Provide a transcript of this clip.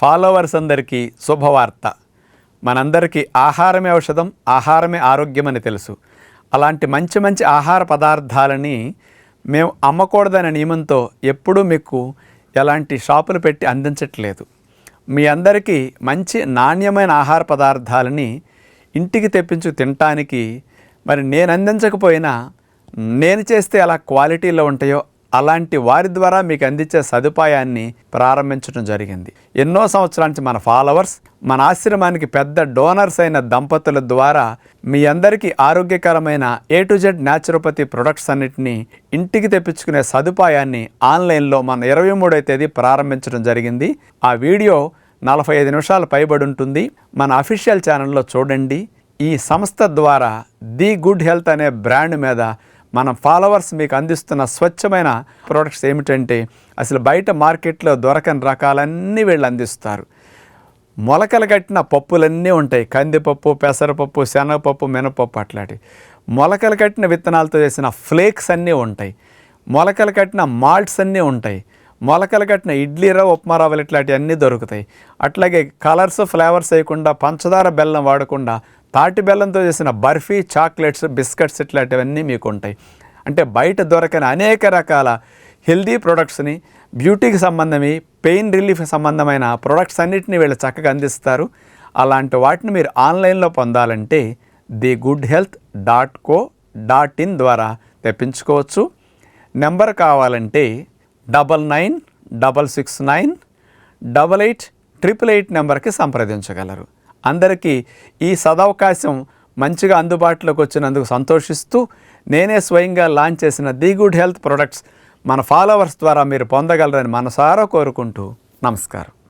Followers అందరికీ శుభవార్త. మనందరికీ ఆహారమే ఔషధం ఆహారమే ఆరోగ్యం అని తెలుసు. అలాంటి మంచి మంచి ఆహార పదార్థాలని మేము అమ్మకూడదనే నియమంతో ఎప్పుడూ మీకు ఎలాంటి షాపులు పెట్టి అందించట్లేదు. మీ అందరికీ మంచి నాణ్యమైన ఆహార పదార్థాలని ఇంటికి తెప్పించు తినటానికి మరి నేను అందించకపోయినా నేను చేస్తే ఎలా క్వాలిటీలో ఉంటాయో అలాంటి వారి ద్వారా మీకు అందించే సదుపాయాన్ని ప్రారంభించడం జరిగింది. ఎన్నో సంవత్సరాల నుంచి మన ఫాలోవర్స్ మన ఆశ్రమానికి పెద్ద డోనర్స్ అయిన దంపతుల ద్వారా మీ అందరికీ ఆరోగ్యకరమైన A to Z naturopathy products అన్నిటిని ఇంటికి తెప్పించుకునే సదుపాయాన్ని ఆన్లైన్లో మన ఇరవై మూడో తేదీ ప్రారంభించడం జరిగింది. ఆ వీడియో నలభై ఐదు నిమిషాలు పైబడి ఉంటుంది. మన అఫీషియల్ ఛానల్లో చూడండి. ఈ సంస్థ ద్వారా ది గుడ్ హెల్త్ అనే బ్రాండ్ మీద మన ఫాలోవర్స్ మీకు అందిస్తున్న స్వచ్ఛమైన ప్రోడక్ట్స్ ఏమిటంటే అసలు బయట మార్కెట్లో దొరకని రకాలన్నీ వీళ్ళు అందిస్తారు. మొలకలు కట్టిన పప్పులన్నీ ఉంటాయి. కందిపప్పు పెసరపప్పు శనగపప్పు మినపప్పు అట్లాంటి మొలకలు కట్టిన విత్తనాలతో చేసిన ఫ్లేక్స్ అన్నీ ఉంటాయి. మొలకలు కట్టిన మాల్ట్స్ అన్నీ ఉంటాయి. మొలకలు కట్టిన ఇడ్లీ రవ్వ ఉప్మా రవ్వలు ఇట్లాంటివి అన్నీ దొరుకుతాయి. అట్లాగే కలర్స్ ఫ్లేవర్స్ వేయకుండా పంచదార బెల్లం వాడకుండా తాటి బెల్లంతో చేసిన బర్ఫీ చాక్లెట్స్ బిస్కెట్స్ ఇట్లాంటివన్నీ మీకు ఉంటాయి అంటే బయట దొరకని అనేక రకాల హెల్దీ ప్రొడక్ట్స్ని బ్యూటీకి సంబంధమే పెయిన్ రిలీఫ్ సంబంధమైన ప్రొడక్ట్స్ అన్నిటిని వీళ్ళు చక్కగా అందిస్తారు. అలాంటి వాటిని మీరు ఆన్లైన్లో పొందాలంటే the good health dot co dot in ద్వారా తెప్పించుకోవచ్చు. నెంబర్ కావాలంటే double nine double six nine double eight triple eight నెంబర్కి సంప్రదించగలరు. అందరికీ ఈ సదవకాశం మంచిగా అందుబాటులోకి వచ్చినందుకు సంతోషిస్తూ నేనే స్వయంగా లాంచ్ చేసిన ది గుడ్ హెల్త్ ప్రొడక్ట్స్ మన ఫాలోవర్స్ ద్వారా మీరు పొందగలరని మనసారా కోరుకుంటూ నమస్కారం.